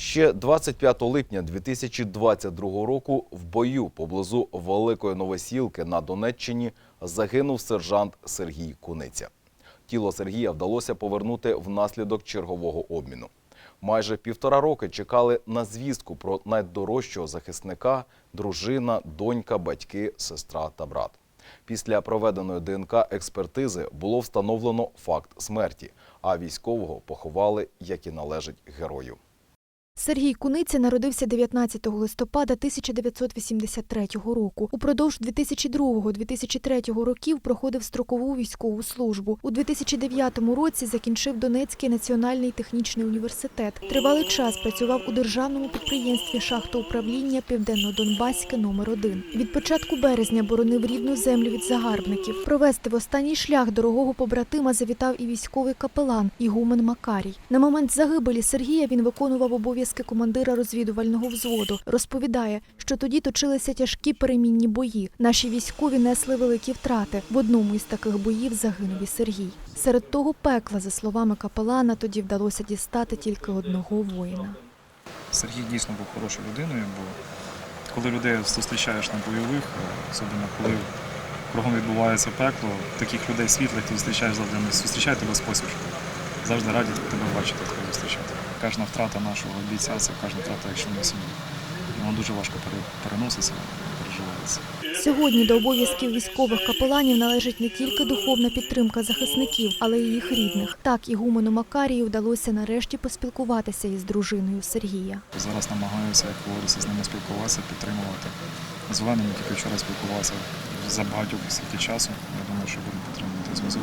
Ще 25 липня 2022 року в бою поблизу Великої Новосілки на Донеччині загинув сержант Сергій Куниця. Тіло Сергія вдалося повернути внаслідок чергового обміну. Майже півтора роки чекали на звістку про найдорожчого захисника – дружина, донька, батьки, сестра та брат. Після проведеної ДНК-експертизи було встановлено факт смерті, а військового поховали, як і належить герою. Сергій Куниця народився 19 листопада 1983 року. Упродовж 2002-2003 років проходив строкову військову службу. У 2009 році закінчив Донецький національний технічний університет. Тривалий час працював у державному підприємстві шахтоуправління Південно-Донбаське номер 1 Від початку березня боронив рідну землю від загарбників. Провести в останній шлях дорогого побратима завітав і військовий капелан Ігумен Макарій. На момент загибелі Сергія він виконував обов'язки командира розвідувального взводу. Розповідає, що тоді точилися тяжкі перемінні бої. Наші військові несли великі втрати. В одному із таких боїв загинув і Сергій. Серед того пекла, за словами капелана, тоді вдалося дістати тільки одного воїна. Сергій дійсно був хорошою людиною, бо коли людей зустрічаєш на бойових, е, особливо коли кругом відбувається пекло, таких людей світлих ти зустрічаєш завжди не зустрічають тебе з посмішкою. Завжди раді тебе бачити, тебе зустрічати. Кожна втрата нашого бійця це кожна втрата, якщо не сім'ї. Вона дуже важко переноситься, переживається. Сьогодні до обов'язків військових капеланів належить не тільки духовна підтримка захисників, але й їх рідних. Так Ігумену Макарію вдалося нарешті поспілкуватися із дружиною Сергія. Зараз намагаюся, як говориться, з ними спілкуватися, підтримувати. З Оленою тільки вчора спілкувався за багатьох стільки часу. Я думаю, що будемо підтримувати зв'язок.